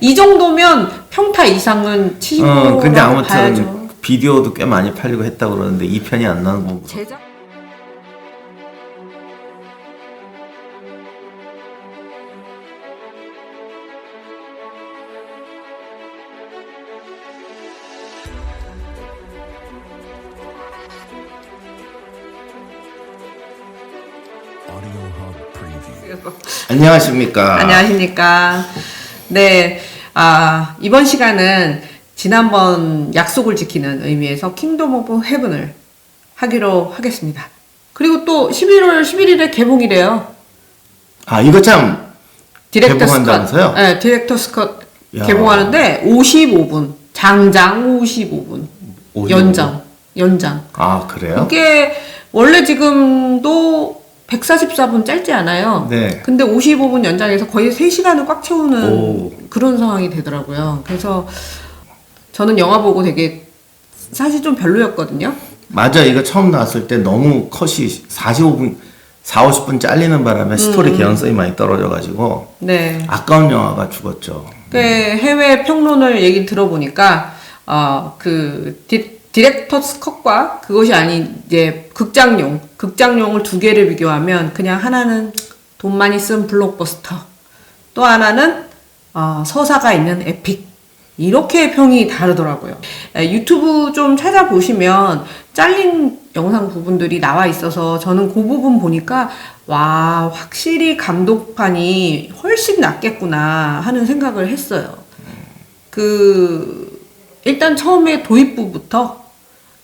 이 정도면 평타 이상은 치고 어, 근데 아무튼 봐야죠. 비디오도 꽤 많이 팔리고 했다고 그러는데 이 편이 안 나는 건 제작. 안녕하십니까? 안녕하십니까. 네, 아, 이번 시간은 지난번 약속을 지키는 의미에서 킹덤 오브 헤븐을 하기로 하겠습니다. 그리고 또 11월 11일에 개봉이래요. 아 이거 참 디렉터 개봉한다면서요? 스컷. 네, 디렉터 스컷 야. 개봉하는데 55분. 장장 55분. 55분. 연장. 연장. 아 그래요? 이게 원래 지금도 144분 짧지 않아요. 네. 근데 55분 연장해서 거의 3시간을 꽉 채우는 오. 그런 상황이 되더라고요. 그래서 저는 영화 보고 되게 사실 좀 별로였거든요. 맞아 이거 처음 나왔을 때 너무 컷이 45분 4, 50분 잘리는 바람에 스토리 개연성이 많이 떨어져가지고 네. 아까운 영화가 죽었죠. 그 해외 평론을 얘기 들어보니까 어그 디렉터 스 컷과 그것이 아닌 이제 극장용 극장용을 두 개를 비교하면 그냥 하나는 돈 많이 쓴 블록버스터 또 하나는 어, 서사가 있는 에픽 이렇게 평이 다르더라고요. 에, 유튜브 좀 찾아보시면 잘린 영상 부분들이 나와 있어서 저는 그 부분 보니까 와 확실히 감독판이 훨씬 낫겠구나 하는 생각을 했어요. 그 일단 처음에 도입부부터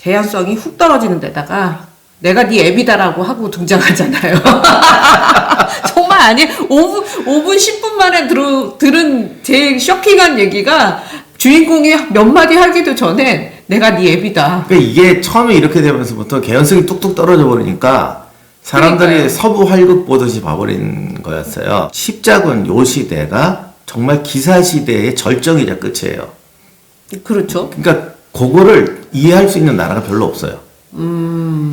개연성이 훅 떨어지는 데다가 내가 네 앱이다라고 하고 등장하잖아요. 정말 아니 5분 5분 10분 만에 들어, 들은 제일 쇼킹한 얘기가 주인공이 몇 마디 하기도 전에 내가 네 앱이다. 그러니까 이게 처음에 이렇게 되면서부터 개연성이 뚝뚝 떨어져 버리니까 사람들이 그러니까요. 서부 활극 보듯이 봐버린 거였어요. 십자군 요 시대가 정말 기사 시대의 절정이자 끝이에요. 그렇죠. 그러니까 그거를 이해할 수 있는 나라가 별로 없어요.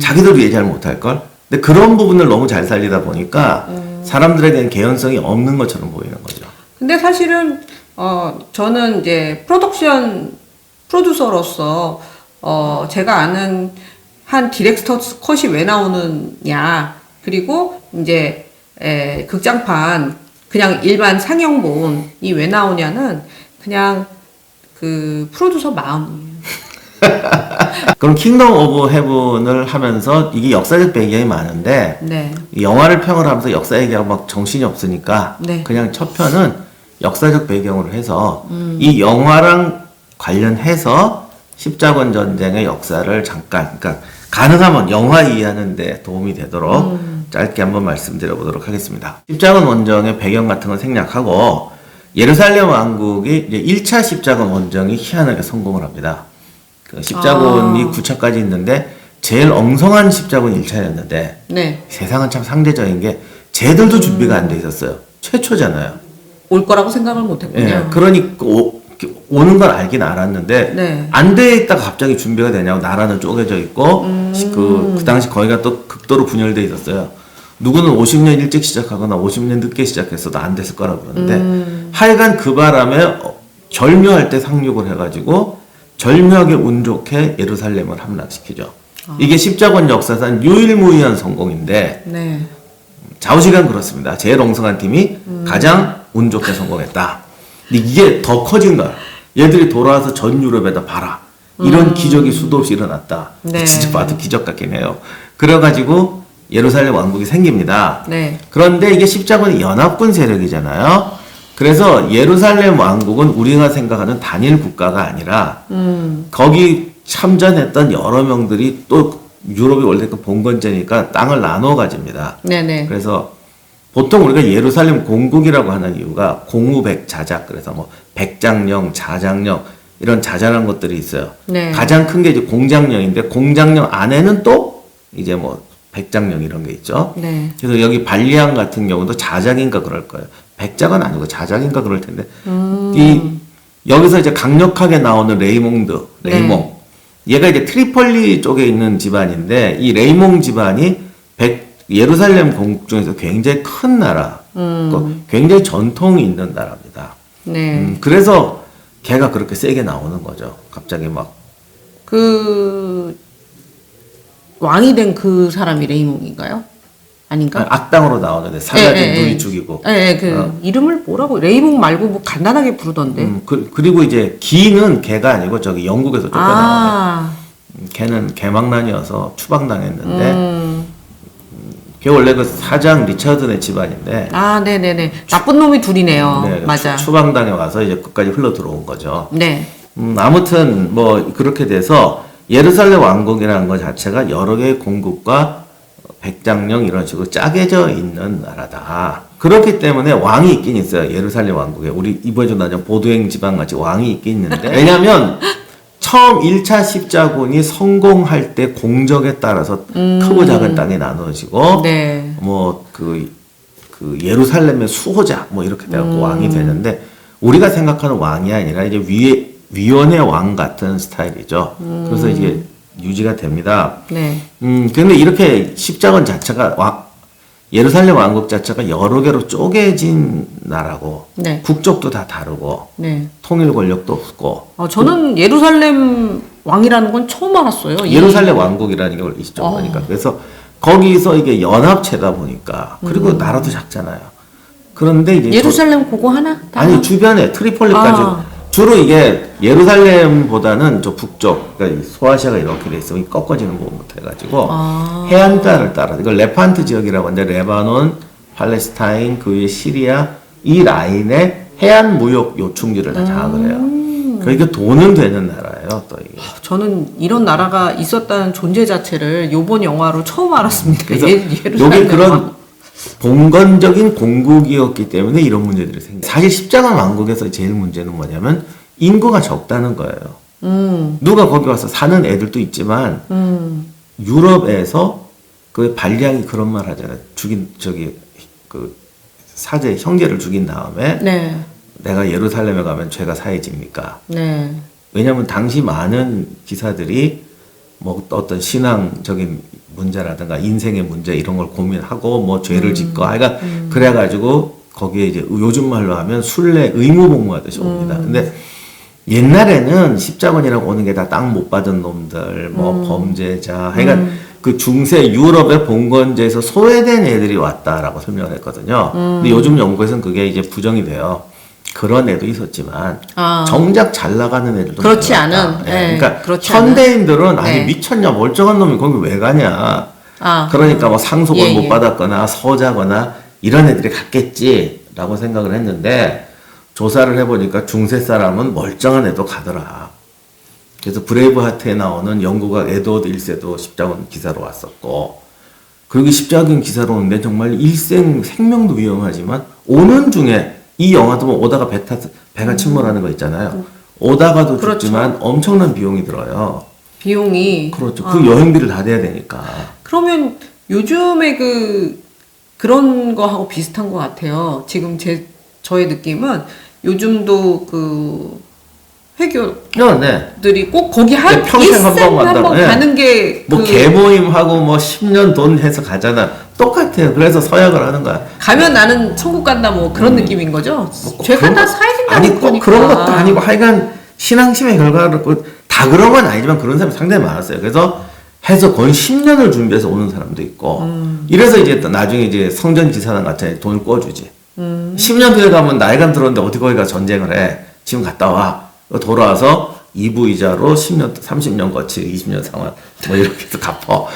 자기들도 이해 잘 못할 걸. 근데 그런 부분을 너무 잘 살리다 보니까 사람들에게는 개연성이 없는 것처럼 보이는 거죠. 근데 사실은 어 저는 이제 프로덕션 프로듀서로서 어 제가 아는 한 디렉터 컷이 왜 나오느냐 그리고 이제 에, 극장판 그냥 일반 상영본이 왜 나오냐는 그냥 그 프로듀서 마음이에요. 그럼 킹덤 오브 헤븐을 하면서 이게 역사적 배경이 많은데 네. 이 영화를 평을 하면서 역사 얘기하고 막 정신이 없으니까 네. 그냥 첫 편은 역사적 배경으로 해서 이 영화랑 관련해서 십자군 전쟁의 역사를 잠깐 그러니까 가능하면 영화 이해하는데 도움이 되도록 짧게 한번 말씀드려 보도록 하겠습니다. 십자군 원정의 배경 같은 건 생략하고 예루살렘 왕국이 이제 1차 십자군 원정이 희한하게 성공을 합니다. 그 십자군이 아. 9차까지 있는데 제일 엉성한 십자군 1차였는데 네. 세상은 참 상대적인 게 쟤들도 준비가 안 돼 있었어요. 최초잖아요. 올 거라고 생각을 못 했군요. 예, 그러니까 오, 오는 건 알긴 알았는데 네. 안 돼 있다가 갑자기 준비가 되냐고 나라는 쪼개져 있고 음. 그, 그 당시 거기가 또 극도로 분열돼 있었어요. 누구는 50년 일찍 시작하거나 50년 늦게 시작했어도 안 됐을 거라 그러는데 음. 하여간 그 바람에 어, 절묘할 때 상륙을 해가지고 절묘하게 운 좋게 예루살렘을 함락시키죠. 아. 이게 십자군 역사상 유일무이한 성공인데 네. 좌우시간 그렇습니다. 제일 엉성한 팀이 음. 가장 운 좋게 성공했다. 근데 이게 더 커진 거야. 얘들이 돌아와서 전 유럽에다 봐라. 이런 기적이 수도 없이 일어났다. 음. 네. 진짜 봐도 기적 같긴 해요. 그래가지고 예루살렘 왕국이 생깁니다. 네. 그런데 이게 십자군이 연합군 세력이잖아요. 그래서 예루살렘 왕국은 우리가 생각하는 단일 국가가 아니라 음. 거기 참전했던 여러 명들이 또 유럽이 원래 그 봉건제니까 땅을 나눠 가집니다. 네네. 그래서 보통 우리가 예루살렘 공국이라고 하는 이유가 공우백 자작 그래서 뭐 백장령, 자장령 이런 자잘한 것들이 있어요. 네. 가장 큰 게 이제 공장령인데 공장령 안에는 또 이제 뭐 백장령 이런 게 있죠. 네. 그래서 여기 발리안 같은 경우도 자작인가 그럴 거예요. 백작은 아니고 자작인가 그럴 텐데 음. 이 여기서 이제 강력하게 나오는 레이몽드, 네. 레이몽. 얘가 이제 트리폴리 쪽에 있는 집안인데 이 레이몽 집안이 백, 예루살렘 공국 중에서 굉장히 큰 나라, 음. 그 굉장히 전통이 있는 나라입니다. 네. 음, 그래서 걔가 그렇게 세게 나오는 거죠. 갑자기 막 그 왕이 된 그 사람이 레이몽인가요? 아닌가? 악당으로 나오는데 사자진 예, 예, 누이 예. 죽이고. 예, 예, 그 이름을 뭐라고 레이몽 말고 뭐 간단하게 부르던데. 음, 그, 그리고 이제 기는 걔가 아니고 저기 영국에서 쫓겨나오네. 아, 음, 걔는 개망난이어서 추방당했는데 음, 걔 원래 그 사장 리처드네 집안인데 아, 네, 네, 네. 나쁜 놈이 둘이네요. 네, 맞아. 추, 방당해 와서 이제 끝까지 흘러 들어온 거죠. 네, 음, 아무튼 뭐 그렇게 돼서 예루살렘 왕국이라는 것 자체가 여러 개의 공국과 백장령 이런 식으로 짜개져 있는 나라다. 그렇기 때문에 왕이 있긴 있어요. 예루살렘 왕국에. 우리 이번에 좀 나죠. 보도행 지방 같이 왕이 있긴 있는데. 왜냐면 처음 1차 십자군이 성공할 때 공적에 따라서 크고 작은 땅이 나눠지고 네. 뭐그 그 예루살렘의 수호자 뭐 이렇게 돼갖고 왕이 되는데 우리가 생각하는 왕이 아니라 이제 위에 위원의 왕 같은 스타일이죠. 그래서 이게 유지가 됩니다. 네. 음 근데 이렇게 십자군 자체가 왕 예루살렘 왕국 자체가 여러 개로 쪼개진 나라고 네. 국적도 다 다르고 네. 통일 권력도 없고 어, 저는 예루살렘 왕이라는 건 처음 알았어요. 이- 예루살렘 왕국이라는 게 있죠. 어. 그러니까 그래서 거기서 이게 연합체다 보니까 그리고 나라도 작잖아요. 그런데 이제 저- 예루살렘 그거 하나? 다 아니 하나? 주변에 트리폴리까지 아. 주로 이게 예루살렘보다는 저 북쪽 그러니까 이 소아시아가 이렇게 돼 있어 꺾어지는 부분부터 해가지고 아. 해안가를 따라 이걸 레판트 지역이라고 하는데 레바논, 팔레스타인 그 위에 시리아 이 라인에 해안 무역 요충지를 다 장악을 해요. 음. 그러니까 돈은 되는 나라예요. 또 이게. 저는 이런 나라가 있었다는 존재 자체를 요번 영화로 처음 알았습니다. 그래서 예, 예루살렘 여기 그런 왕. 봉건적인 공국이었기 때문에 이런 문제들이 생겨. 사실 십자가 왕국에서 제일 문제는 뭐냐면 인구가 적다는 거예요. 음, 누가 거기 와서 사는 애들도 있지만 음, 유럽에서 그 발량이 그런 말 하잖아요. 죽인 저기 그 사제 형제를 죽인 다음에 네, 내가 예루살렘에 가면 죄가 사해집니까? 네, 왜냐하면 당시 많은 기사들이 뭐 어떤 신앙적인 문제라든가 인생의 문제 이런 걸 고민하고 뭐 죄를 짓고 하여간 그래가지고 거기에 이제 요즘 말로 하면 순례 의무복무하듯이 옵니다. 근데 옛날에는 십자군이라고 오는 게 다 땅 못 받은 놈들, 뭐 범죄자, 하여간 그 중세 유럽의 봉건제에서 소외된 애들이 왔다라고 설명을 했거든요. 근데 요즘 연구에서는 그게 이제 부정이 돼요. 그런 애도 있었지만 아. 정작 잘 나가는 애들도 그렇지. 않은, 예, 예, 그러니까 그렇지 현대인들은 아니 네. 미쳤냐 멀쩡한 놈이 거기 왜 가냐. 아, 그러니까 뭐 상속을 예, 못 예. 받았거나 서자거나 이런 애들이 갔겠지라고 생각을 했는데 조사를 해보니까 중세 사람은 멀쩡한 애도 가더라. 그래서 브레이브하트에 나오는 영국의 에드워드 1세도 십자군 기사로 왔었고 그리고 십자군 기사로 오는데 정말 일생 생명도 위험하지만 오는 중에 이 영화도 뭐 오다가 배 타, 배가 침몰하는 거 있잖아요. 오다가도 그렇죠. 죽지만 엄청난 비용이 들어요. 비용이 그렇죠. 아. 그 여행비를 다 내야 되니까. 그러면 요즘에 그 그런 거하고 비슷한 것 같아요. 지금 제 저의 느낌은 요즘도 그 어, 네. 꼭 거기 한 네, 평생 한번 일생 간다고. 한번 예. 가는 게뭐그 개모임하고 뭐 10년 돈 해서 가잖아. 똑같아요. 그래서 서약을 하는 거야. 가면 나는 천국 간다 뭐 그런 느낌인 거죠. 뭐 죄가 그런 다 거- 사해진다고 아니 꼭 그러니까. 그런 것도 아니고 하여간 신앙심의 결과를 그- 다 그런 건 아니지만 그런 사람이 상당히 많았어요. 그래서 해서 거의 10년을 준비해서 오는 사람도 있고 음. 이래서 이제 또 나중에 이제 성전 지사단 같은 애 돈을 꿔주지. 음. 10년 뒤에 가면 나이가 들었는데 어디 거기 가 전쟁을 해. 지금 갔다 와. 돌아와서 2부 이자로 10년, 30년 거치 20년 상환 뭐 이렇게 해서 갚어.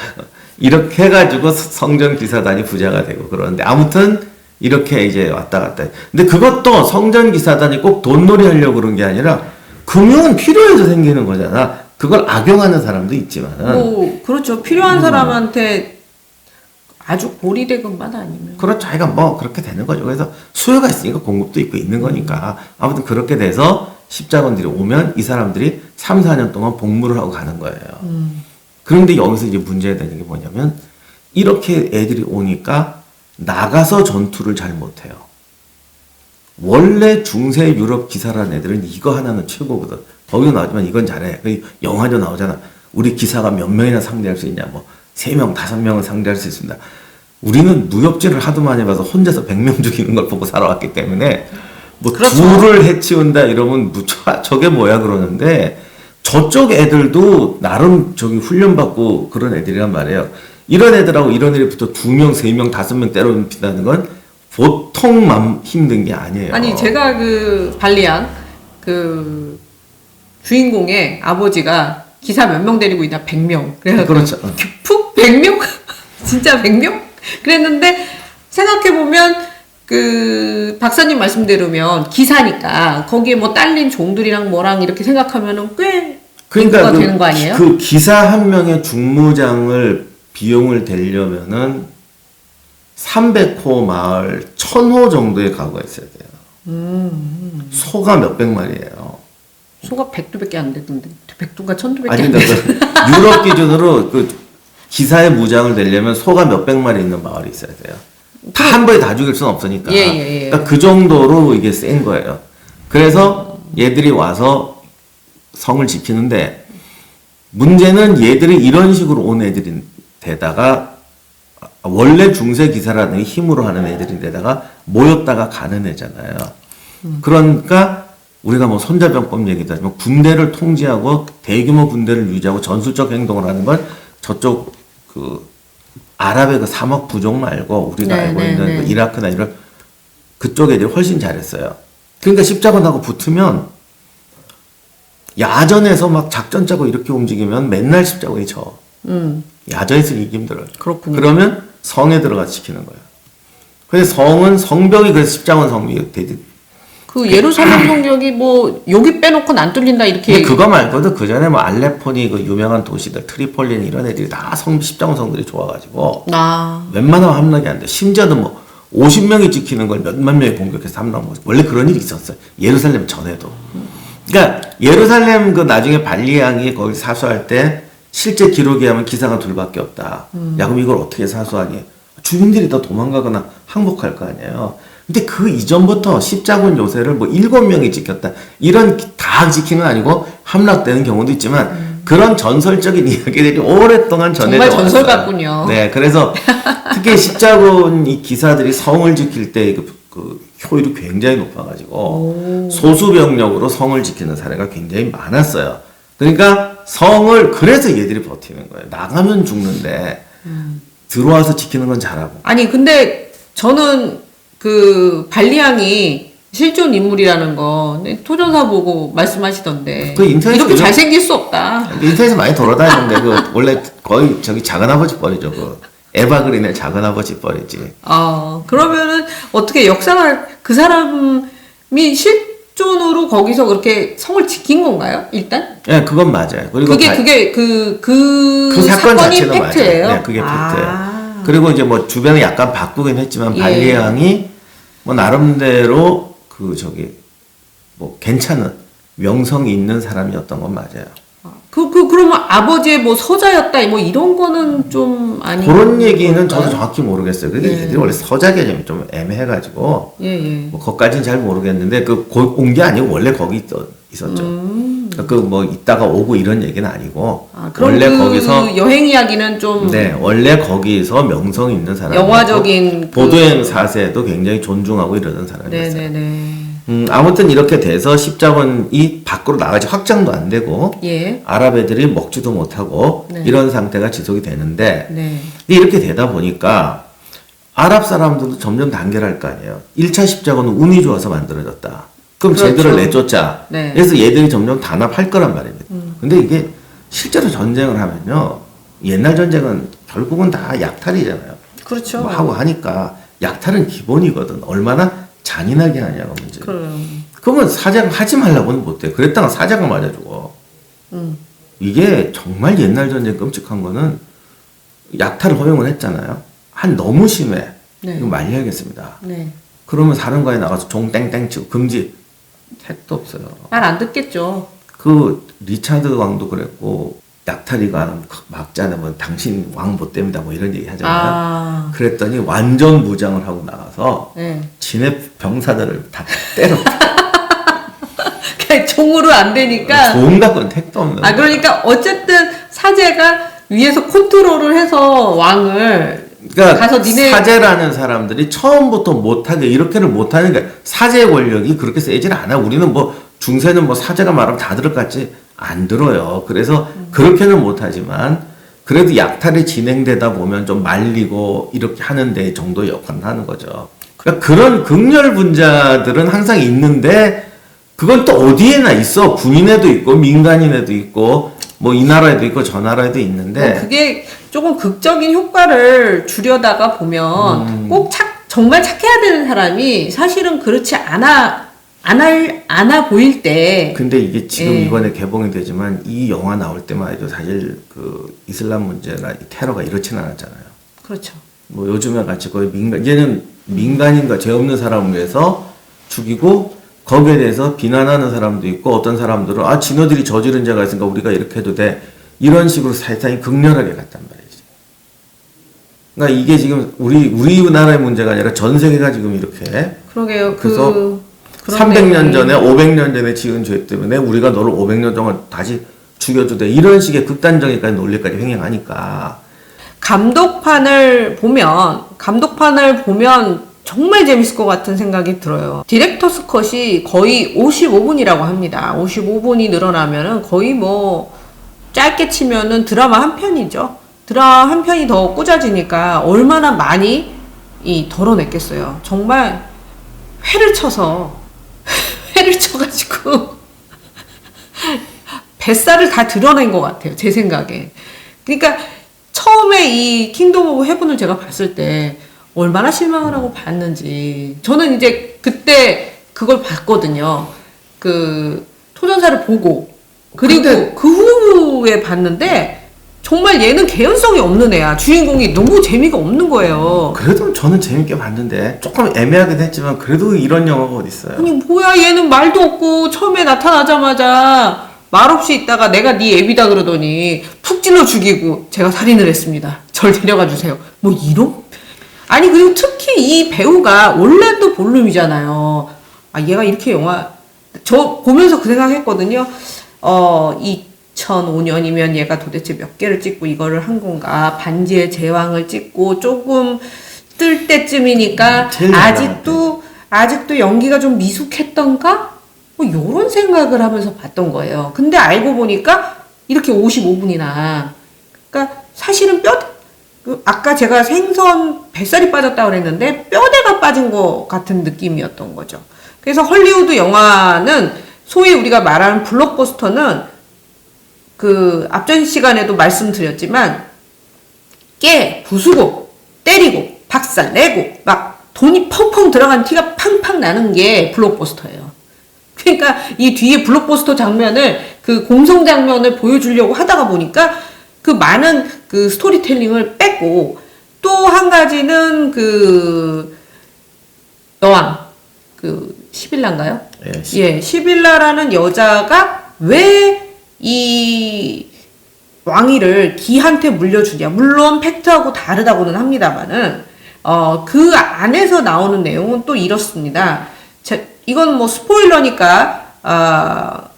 이렇게 해가지고 성전 기사단이 부자가 되고 그러는데 아무튼 이렇게 이제 왔다 갔다. 해. 근데 그것도 성전 기사단이 꼭 돈놀이 하려고 그런 게 아니라 금융은 필요해서 생기는 거잖아. 그걸 악용하는 사람도 있지만은 뭐 그렇죠. 필요한 사람한테 아주 고리대금만 아니면 그렇죠. 하여간 뭐 그렇게 되는 거죠. 그래서 수요가 있으니까 공급도 있고 있는 거니까 아무튼 그렇게 돼서 십자군들이 오면 이 사람들이 3, 4년 동안 복무를 하고 가는 거예요. 그런데 여기서 이제 문제가 되는 게 뭐냐면 이렇게 애들이 오니까 나가서 전투를 잘 못해요. 원래 중세 유럽 기사라는 애들은 이거 하나는 최고거든. 거기도 나오지만 이건 잘해. 그 영화도 나오잖아. 우리 기사가 몇 명이나 상대할 수 있냐. 뭐, 세 명, 다섯 명을 상대할 수 있습니다. 우리는 무협지를 하도 많이 봐서 혼자서 100명 죽이는 걸 보고 살아왔기 때문에 뭐 그렇죠. 둘을 해치운다 이러면 무쳐 저게 뭐야 그러는데 저쪽 애들도 나름 저기 훈련받고 그런 애들이란 말이에요. 이런 애들하고 이런 애들이 붙어 두 명, 세 명, 다섯 명 때려눕힌다는 건 보통 맘 힘든 게 아니에요. 아니 제가 그 발리한 그 주인공의 아버지가 기사 몇 명 데리고 있냐 100명 그래서 그렇죠. 푹 100명 진짜 100명 그랬는데 생각해 보면 그 박사님 말씀대로면 기사니까 거기에 뭐 딸린 종들이랑 뭐랑 이렇게 생각하면은 꽤 그러니까 그, 되는 거 아니에요? 그 기사 한 명의 중무장을 비용을 대려면은 300호 마을 1000호 정도의 가구가 있어야 돼요. 음, 소가 몇백 마리예요. 소가 100두밖에 안 되던데 100두가 1000두밖에 아니 안 그러니까 돼. 그 유럽 기준으로 그 기사의 무장을 내려면 소가 몇백 마리 있는 마을이 있어야 돼요. 다 한 번에 다 죽일 수는 없으니까. 예, 예, 예. 그러니까 그 정도로 이게 센 거예요. 그래서 얘들이 와서 성을 지키는데 문제는 얘들이 이런 식으로 온 애들이 되다가 원래 중세 기사라는 힘으로 하는 애들인데다가 모였다가 가는 애잖아요. 그러니까 우리가 뭐 손자병법 얘기도 하지만 군대를 통제하고 대규모 군대를 유지하고 전술적 행동을 하는 건 저쪽 그 아랍의 그 사막 부족 말고 우리가 네, 알고 네, 있는 네. 그 이라크나 이런 그쪽 애들이 훨씬 잘했어요. 그러니까 십자군하고 붙으면 야전에서 막 작전 짜고 이렇게 움직이면 맨날 십자군이 져. 음, 야전에서 이기 힘들어요. 그렇군요. 그러면 성에 들어가 지키는 거예요. 그래서 성은 성벽이 그래서 십자군 성이 되지. 그 예루살렘 성벽이 뭐 여기 빼놓고는 안 뚫린다 이렇게 근데 그거 말고도 그 전에 뭐 알레포니 그 유명한 도시들 트리폴리 이런 애들이 다 성 십자군 성들이 좋아가지고 아 웬만하면 함락이 안 돼. 심지어는 뭐 50명이 지키는 걸 몇만 명이 공격해서 함락하고 원래 그런 일이 있었어요. 예루살렘 전에도. 그러니까 예루살렘 그 나중에 발리양이 거기 사수할 때 실제 기록에 하면 기사가 둘밖에 없다. 야 그럼 이걸 어떻게 사수하니? 주민들이 다 도망가거나 항복할 거 아니에요. 근데 그 이전부터 십자군 요새를 뭐 일곱 명이 지켰다. 이런 다 지킨 건 아니고 함락되는 경우도 있지만 그런 전설적인 이야기들이 오랫동안 전해져 정말 전설 왔어요. 같군요. 네, 그래서 특히 십자군 이 기사들이 성을 지킬 때 그, 그 효율이 굉장히 높아가지고 소수 병력으로 성을 지키는 사례가 굉장히 많았어요. 그러니까 성을 그래서 얘들이 버티는 거예요. 나가면 죽는데 들어와서 지키는 건 잘하고. 아니 근데 저는 그 발리양이 실존 인물이라는 거 네, 토전사 보고 말씀하시던데 그 인터넷에 이렇게 그냥- 잘생길 수 없다. 인터넷에 많이 돌아다니는데 그 원래 거의 저기 작은 아버지 뻘이죠. 그 에바 그린의 작은 아버지 뻘이지. 어 그러면은 어떻게 역사가 그 사람이 실존으로 거기서 그렇게 성을 지킨 건가요? 일단 예, 그건 맞아요. 그리고 그게 다- 그게 그그그 사건 사건이 자체는 팩트예요. 맞아요. 네, 그게 아. 팩트예요. 그리고 이제 뭐 주변을 약간 바꾸긴 했지만 예. 발리양이 뭐 나름대로 그 저기 뭐 괜찮은 명성이 있는 사람이었던 건 맞아요. 그, 그, 그러면 아버지의 뭐 서자였다, 뭐 이런 거는 좀 아니. 그런 얘기는 저도 정확히 모르겠어요. 그게 네. 애들이 원래 서자 개념이 좀 애매해가지고 예, 예. 뭐 거기까지는 잘 모르겠는데 그 온 게 아니고 원래 거기 있었, 있었죠. 그뭐 있다가 오고 이런 얘기는 아니고 아, 그럼 원래 그 거기서 여행 이야기는 좀 네 원래 거기서 명성 있는 사람 영화적인 그- 보도행 사세도 굉장히 존중하고 이러던 사람이었어요. 네네네. 음, 아무튼 이렇게 돼서 십자군이 밖으로 나가지 확장도 안 되고 예. 아랍 애들이 먹지도 못하고 네. 이런 상태가 지속이 되는데 네. 이렇게 되다 보니까 아랍 사람들도 점점 단결할 거 아니에요. 1차 십자군은 운이 좋아서 만들어졌다. 그럼 그렇죠. 쟤들을 내쫓자. 네. 음. 그래서 얘들이 점점 단합할 거란 말입니다. 근데 이게 실제로 전쟁을 하면요. 옛날 전쟁은 결국은 다 약탈이잖아요. 그렇죠. 뭐 하고 하니까 약탈은 기본이거든. 얼마나 잔인하게 하냐가 문제. 그럼. 그러면 사장 하지 말라고는 못해. 그랬다가 사장을 맞아 죽어. 음. 이게 정말 옛날 전쟁 끔찍한 거는 약탈을 허용을 했잖아요. 한 너무 심해. 네. 이거 말려야겠습니다. 네. 그러면 사령관에 나가서 종 땡땡 치고 금지. 택도 없어요. 말 안 듣겠죠. 그 리차드 왕도 그랬고 약탈이가 막지 않으면 당신 왕 못 됩니다. 뭐 이런 얘기 하잖아요. 아. 그랬더니 완전 무장을 하고 나가서 네. 진해 병사들을 다 때려. 그냥 종으로 안 되니까. 좋은 갖고는 택도 없는. 아, 그러니까 어쨌든 사제가 위에서 컨트롤을 해서 왕을 그러니까 가서 니네- 사제라는 사람들이 처음부터 못하게 이렇게는 못하는 게 사제의 권력이 그렇게 세질 않아. 우리는 뭐 중세는 뭐 사제가 말하면 다 들을 것 같지 안 들어요. 그래서 그렇게는 못하지만 그래도 약탈이 진행되다 보면 좀 말리고 이렇게 하는데 정도의 역할을 하는 거죠. 그러니까 그런 극렬 분자들은 항상 있는데 그건 또 어디에나 있어. 군인에도 있고 민간인에도 있고 뭐 이 나라에도 있고 저 나라에도 있는데 뭐 그게 조금 극적인 효과를 주려다가 보면 음. 꼭 착, 정말 착해야 되는 사람이 사실은 그렇지 않아 안할 안아 보일 때 근데 이게 지금 예. 이번에 개봉이 되지만 이 영화 나올 때만 해도 사실 그 이슬람 문제나 이 테러가 이렇진 않았잖아요. 그렇죠. 뭐 요즘에 같이 거의 민간 얘는 민간인과 죄 없는 사람을 위해서 죽이고 거기에 대해서 비난하는 사람도 있고 어떤 사람들은 아 진호들이 저지른 죄가 있으니까 우리가 이렇게 해도 돼 이런 식으로 사탄이 극렬하게 갔단 말이지. 그러니까 이게 지금 우리 우리나라의 문제가 아니라 전 세계가 지금 이렇게 그러게요. 그래서 그 그런 300년 내용이- 전에 500년 전에 지은 죄 때문에 우리가 너를 500년 동안 다시 죽여도 돼 이런 식의 극단적인 논리까지 횡행하니까 감독판을 보면 감독판을 보면 정말 재밌을 것 같은 생각이 들어요. 디렉터스 컷이 거의 55분이라고 합니다. 55분이 늘어나면은 거의 뭐 짧게 치면은 드라마 한 편이죠. 드라마 한 편이 더 꽂아지니까 얼마나 많이 이 덜어냈겠어요. 정말 회를 쳐서 회를 쳐가지고 뱃살을 다 드러낸 것 같아요. 제 생각에. 그러니까 처음에 이 킹덤 오브 헤븐을 제가 봤을 때 얼마나 실망을 하고 봤는지 저는 이제 그때 그걸 봤거든요. 그 토전사를 보고 그리고 그 후에 봤는데 정말 얘는 개연성이 없는 애야. 주인공이 너무 재미가 없는 거예요. 그래도 저는 재밌게 봤는데 조금 애매하긴 했지만 그래도 이런 영화가 어디 있어요? 아니 뭐야 얘는 말도 없고 처음에 나타나자마자 말 없이 있다가 내가 네 애비다 그러더니 푹 찔러 죽이고 제가 살인을 했습니다. 절 데려가 주세요. 뭐 이런? 아니 그리고 특히 이 배우가 올랜도 볼룸이잖아요. 아 얘가 이렇게 영화 저 보면서 그 생각했거든요. 어 2005년이면 얘가 도대체 몇 개를 찍고 이거를 한 건가? 반지의 제왕을 찍고 조금 뜰 때쯤이니까 음, 아직도 아직도 연기가 좀 미숙했던가? 뭐 요런 생각을 하면서 봤던 거예요. 근데 알고 보니까 이렇게 55분이나 그러니까 사실은 뼈그 아까 제가 생선 뱃살이 빠졌다 그랬는데 뼈대가 빠진 것 같은 느낌이었던 거죠. 그래서 헐리우드 영화는 소위 우리가 말하는 블록버스터는 그 앞전 시간에도 말씀드렸지만 깨 부수고 때리고 박살 내고 막 돈이 펑펑 들어간 티가 팡팡 나는 게 블록버스터예요. 그러니까 이 뒤에 블록버스터 장면을 그 공성 장면을 보여주려고 하다가 보니까 그 많은 그 스토리텔링을 뺐고 또 한 가지는 그 여왕 그 시빌라인가요? 예, 예, 시빌라라는 여자가 왜이 왕위를 기한테 물려주냐. 물론 팩트하고 다르다고는 합니다만은, 어, 그 안에서 나오는 내용은 또 이렇습니다. 자, 이건 뭐 스포일러니까, 아,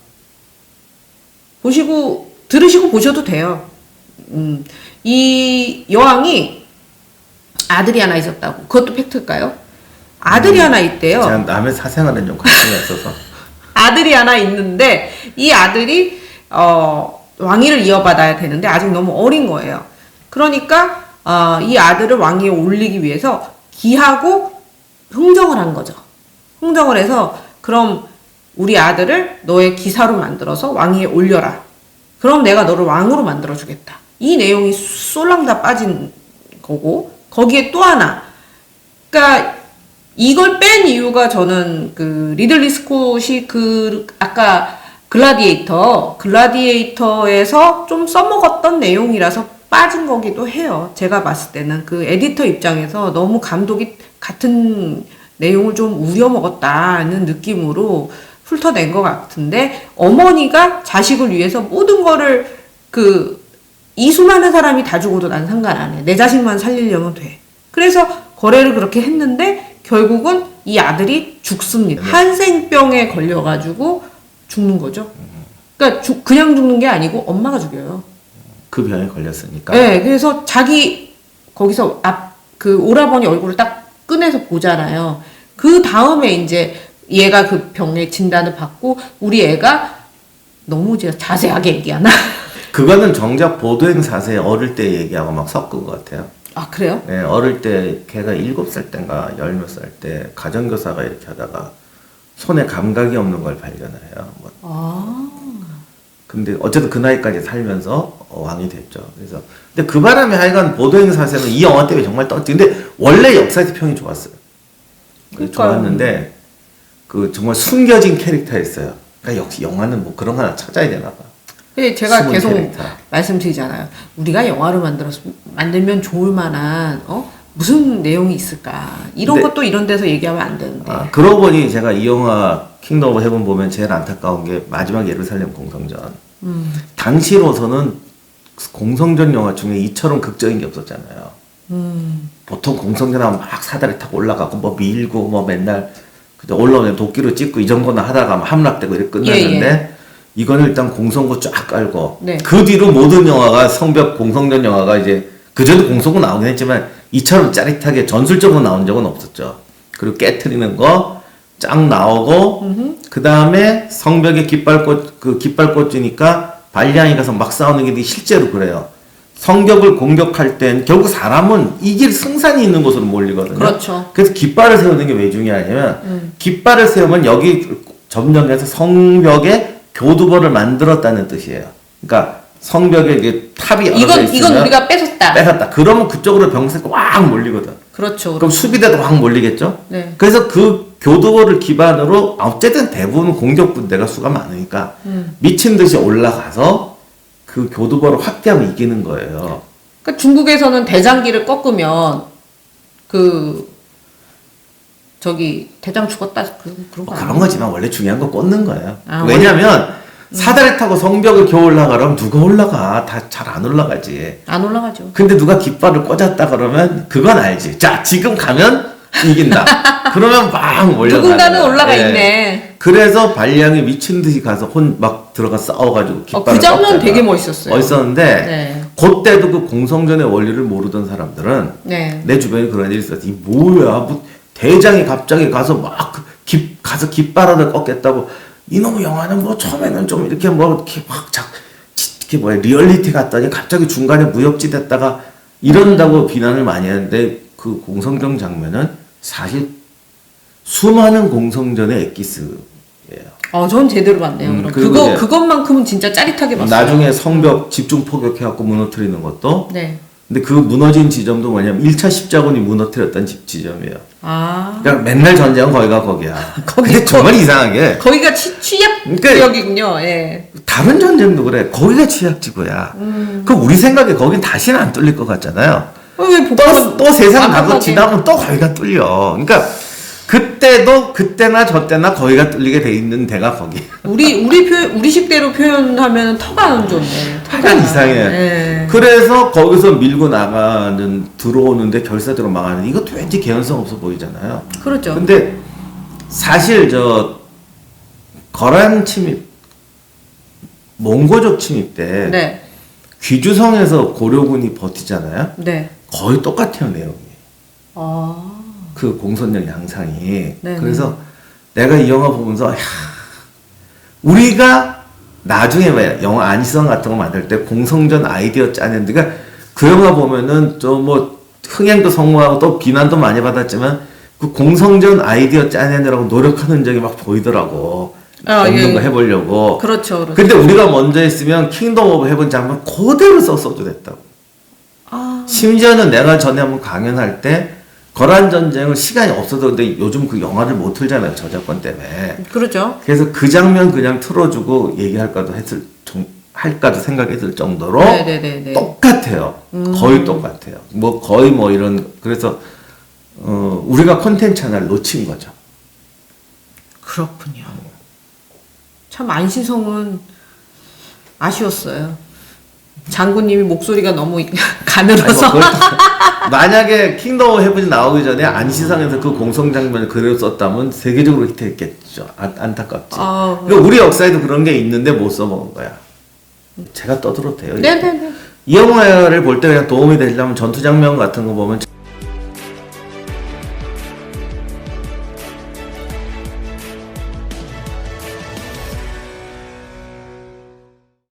보시고, 들으시고 보셔도 돼요. 음, 이 여왕이 아들이 하나 있었다고. 그것도 팩트일까요? 아들이 하나 있대요. 제가 남의 사생활은 좀 관심이 없어서 아들이 하나 있는데 이 아들이 어, 왕위를 이어받아야 되는데 아직 너무 어린 거예요. 그러니까 어, 이 아들을 왕위에 올리기 위해서 기하고 흥정을 한 거죠. 흥정을 해서 그럼 우리 아들을 너의 기사로 만들어서 왕위에 올려라. 그럼 내가 너를 왕으로 만들어 주겠다. 이 내용이 쏠랑 다 빠진 거고 거기에 또 하나 그러니까 이걸 뺀 이유가 저는 그 리들리 스콧이 그 아까 글라디에이터 글라디에이터에서 좀 써먹었던 내용이라서 빠진 거기도 해요. 제가 봤을 때는 그 에디터 입장에서 너무 감독이 같은 내용을 좀 우려먹었다는 느낌으로 훑어낸 것 같은데 어머니가 자식을 위해서 모든 거를 그 이 수많은 사람이 다 죽어도 난 상관 안 해. 내 자식만 살리려면 돼. 그래서 거래를 그렇게 했는데 결국은 이 아들이 죽습니다. 한생병에 걸려가지고 죽는 거죠. 그러니까 죽- 그냥 죽는 게 아니고 엄마가 죽여요. 그 병에 걸렸으니까 네, 그래서 자기 거기서 앞 그 오라버니 얼굴을 딱 꺼내서 보잖아요. 그 다음에 이제 얘가 그 병의 진단을 받고 우리 애가 너무 제가 자세하게 얘기하나? 그거는 정작 보도행 사세 어릴 때 얘기하고 막 섞은 것 같아요. 아 그래요? 네, 어릴 때 걔가 일곱 살 때인가 열 몇 살 때 가정교사가 이렇게 하다가 손에 감각이 없는 걸 발견을 해요. 뭐 아 근데 어쨌든 그 나이까지 살면서 어, 왕이 됐죠. 그래서 근데 그 바람에 하여간 보도행 사세는 이 영화 때문에 정말 떴지. 근데 원래 역사에서 평이 좋았어요. 그 그러니까요. 좋았는데 그 정말 숨겨진 캐릭터였어요. 그러니까 역시 영화는 뭐 그런 거 하나 찾아야 되나 봐. 근데 제가 계속 캐릭터. 말씀드리잖아요. 우리가 영화를 만들어서 만들면 좋을 만한 어 무슨 내용이 있을까? 이런 근데- 것도 이런 데서 얘기하면 안 되는데. 아, 그러고 보니 제가 이 영화 킹덤 오브 헤븐 보면 제일 안타까운 게 마지막 예루살렘 공성전. 음. 당시로서는 공성전 영화 중에 이처럼 극적인 게 없었잖아요. 음. 보통 공성전 하면 막 사다리 타고 올라가고 뭐 밀고 뭐 맨날 올라오면 도끼로 찍고 이 정도나 하다가 막 함락되고 이렇게 끝났는데 예, 이거는 일단 공성고 쫙 깔고 네. 그 뒤로 모든 영화가 성벽 공성전 영화가 이제 그전에 공성고 나오긴 했지만 이처럼 짜릿하게 전술적으로 나온 적은 없었죠. 그리고 깨트리는 거 쫙 나오고 그 다음에 성벽에 깃발꽃 그 깃발꽃 주니까 발량이 가서 막 싸우는 게 실제로 그래요. 성벽을 공격할 땐 결국 사람은 이길 승산이 있는 곳으로 몰리거든요. 그렇죠. 그래서 깃발을 세우는 게 왜 중요하냐면 깃발을 세우면 여기 점령해서 성벽에 교두보를 만들었다는 뜻이에요. 그러니까 성벽에 이게 탑이 이건 있으면 이건 우리가 뺏었다. 뺏었다. 그러면 그쪽으로 병사가 확 몰리거든. 그렇죠. 그럼 수비대도 확 몰리겠죠? 네. 그래서 그 교두보를 기반으로 어쨌든 대부분 공격 군대가 수가 많으니까 음. 미친 듯이 올라가서 그 교두보를 확대하면 이기는 거예요. 그러니까 중국에서는 대장기를 꺾으면 그 저기 대장 죽었다 그 그런 거뭐 아니에요? 그런 거지만 원래 중요한 건 꽂는 거예요. 아, 왜냐면 사다리 타고 성벽을 겨우 올라가려면 누가 올라가? 다 잘 안 올라가지. 안 올라가죠. 근데 누가 깃발을 꽂았다 그러면 그건 알지. 자, 지금 가면 이긴다. 그러면 막 올라가. 누군가는 올라가 있네. 그래서 발량이 미친 듯이 가서 혼 막 들어가 싸워가지고 어, 깃발을 그 장면. 되게 멋있었어요. 멋있었는데 네. 그때도 그 공성전의 원리를 모르던 사람들은 네. 내 주변에 그런 일이 있었어. 이 뭐야? 뭐 대장이 갑자기 가서 막그 깃, 가서 깃발을 꺾겠다고 이놈의 영화는 뭐 처음에는 좀 이렇게 뭐 이렇게 막 자, 이렇게 뭐야 리얼리티 같더니 갑자기 중간에 무협지 됐다가 이런다고 비난을 많이 하는데 그 공성전 장면은 사실 수많은 공성전의 엑기스예요. 어, 전 제대로 봤네요. 음, 그럼 그거 그것만큼은 진짜 짜릿하게 봤어요. 나중에 성벽 집중 포격해갖고 무너뜨리는 것도 네. 근데 그 무너진 지점도 뭐냐면 1차 십자군이 무너뜨렸던 집 지점이에요. 아. 그러니까 맨날 전쟁은 거기가 거기야. 거기 근데 정말 이상하게 거기가 취, 취약 그러니까- 지역이군요. 예. 다른 전쟁도 그래. 거기가 취약지구야. 음. 그 우리 생각에 거긴 다시는 안 뚫릴 것 같잖아요. 어, 왜 또, 복잡한 또 세상 완벽하게. 지나면 또 거기가 뚫려. 그러니까 그때도 그때나 저때나 거기가 뚫리게 돼 있는 데가 거기. 우리 우리 표 우리식대로 표현하면 터가 안 좋네. 터가 약간 이상해. 예. 그래서 거기서 밀고 나가는 들어오는데 결사대로 망하는 이것도 왠지 개연성 없어 보이잖아요. 그렇죠. 근데 사실 저 거란 침입 몽고족 침입 때 네. 귀주성에서 고려군이 버티잖아요. 네. 거의 똑같아요 내용이. 아. 그 공선력 양상이. 네, 그래서 내가 이 영화 보면서 야, 우리가 나중에 왜 영화 안시성 같은 거 만들 때 공성전 아이디어 짜는 데가 그 영화 보면은 좀 뭐 흥행도 성공하고 또 비난도 많이 받았지만 그 공성전 아이디어 짜내느라고 노력하는 적이 막 보이더라고. 아, 없는 예. 거 해보려고. 그렇죠. 그렇죠. 근데 우리가 먼저 했으면 킹덤 오브 헤븐 장면 그대로 썼어도 됐다고. 아. 심지어는 내가 전에 한번 강연할 때 거란 전쟁을 시간이 없어도 근데 요즘 그 영화를 못 틀잖아요 저작권 때문에. 그렇죠. 그래서 그 장면 그냥 틀어주고 얘기할까도 했을 정- 할까도 생각했을 정도로 네, 네, 네, 네. 똑같아요. 거의 똑같아요. 뭐 거의 뭐 이런 그래서 어, 우리가 콘텐츠 하나를 놓친 거죠. 그렇군요. 참 안시성은 아쉬웠어요. 장군님이 목소리가 너무 아니, 뭐 가늘어서. 그걸 또- 만약에 킹덤 오브 헤븐이 나오기 전에 안시상에서 그 공성 장면을 그대로 썼다면 세계적으로 히트했겠죠. 안, 안타깝지. 아, 그러니까 우리 역사에도 그런 게 있는데 못 써먹은 거야. 제가 떠들어도 돼요. 네네네. 이 영화를 볼 때 그냥 도움이 되려면 전투 장면 같은 거 보면